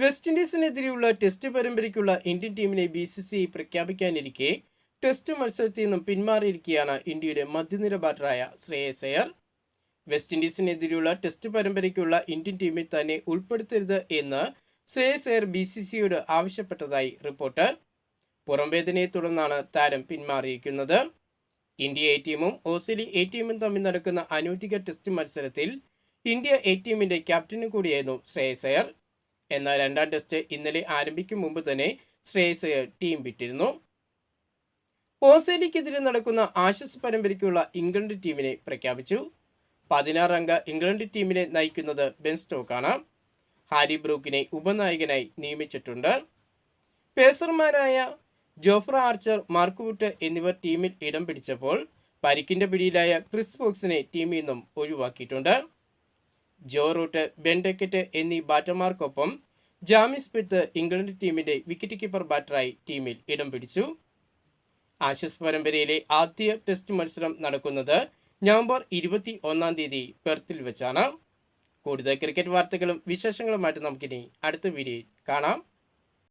West ഇൻഡീസിനെതിരെയുള്ള test പരമ്പരയ്ക്കുള്ള Indian ടീമിനെ ബി സി സി പ്രഖ്യാപിക്കാനിരിക്കെ ടെസ്റ്റ് മത്സരത്തിൽ നിന്നും പിന്മാറിയിരിക്കുകയാണ് ഇന്ത്യയുടെ മധ്യനിര ബാറ്ററായ ശ്രേയസ് അയ്യർ. വെസ്റ്റ് ഇൻഡീസിനെതിരെയുള്ള ടെസ്റ്റ് പരമ്പരയ്ക്കുള്ള ഇന്ത്യൻ ടീമിൽ തന്നെ ഉൾപ്പെടുത്തരുത് എന്ന് ശ്രേയസ് അയ്യർ ബി സി സിയോട് ആവശ്യപ്പെട്ടതായി റിപ്പോർട്ട്. പുറംവേദനയെ തുടർന്നാണ് താരം പിന്മാറിയിരിക്കുന്നത്. ഇന്ത്യ എ ടീമും ഓസ്ട്രേലിയ എ ടീമും തമ്മിൽ നടക്കുന്ന അനൗദ്യോഗിക ടെസ്റ്റ് മത്സരത്തിൽ ഇന്ത്യ എ ടീമിന്റെ ക്യാപ്റ്റനും കൂടിയായിരുന്നു ശ്രേയസ് അയ്യർ. എന്നാൽ രണ്ടാം ടെസ്റ്റ് ഇന്നലെ ആരംഭിക്കും മുമ്പ് തന്നെ ശ്രേയസ് ടീം വിട്ടിരുന്നു. ഓസ്ട്രേലിയക്കെതിരെ നടക്കുന്ന ആശസ് പരമ്പരയ്ക്കുള്ള ഇംഗ്ലണ്ട് ടീമിനെ പ്രഖ്യാപിച്ചു. പതിനാറംഗ ഇംഗ്ലണ്ട് ടീമിനെ നയിക്കുന്നത് ബെൻ സ്റ്റോക്കാണ്. ഹാരി ബ്രൂക്കിനെ ഉപനായകനായി നിയമിച്ചിട്ടുണ്ട്. പേസർമാരായ ജോഫ്ര ആർച്ചർ മാർക്ക് വുട്ട് എന്നിവർ ടീമിൽ ഇടം പിടിച്ചപ്പോൾ പരിക്കിന്റെ പിടിയിലായ ക്രിസ് ഫോക്സിനെ ടീമിൽ നിന്നും ഒഴിവാക്കിയിട്ടുണ്ട്. ജോ റൂട്ട് ബെൻ ഡെക്കറ്റ് എന്നീ ബാറ്റർമാർക്കൊപ്പം ജാമി സ്മിത്ത് ഇംഗ്ലണ്ട് ടീമിന്റെ വിക്കറ്റ് കീപ്പർ ബാറ്ററായി ടീമിൽ ഇടം പിടിച്ചു. ആഷസ് പരമ്പരയിലെ ആദ്യ ടെസ്റ്റ് മത്സരം നടക്കുന്നത് നവംബർ ഇരുപത്തി ഒന്നാം തീയതി പെർത്തിൽ വെച്ചാണ്. കൂടുതൽ ക്രിക്കറ്റ് വാർത്തകളും വിശേഷങ്ങളുമായിട്ട് നമുക്കിനി അടുത്ത വീഡിയോയിൽ കാണാം.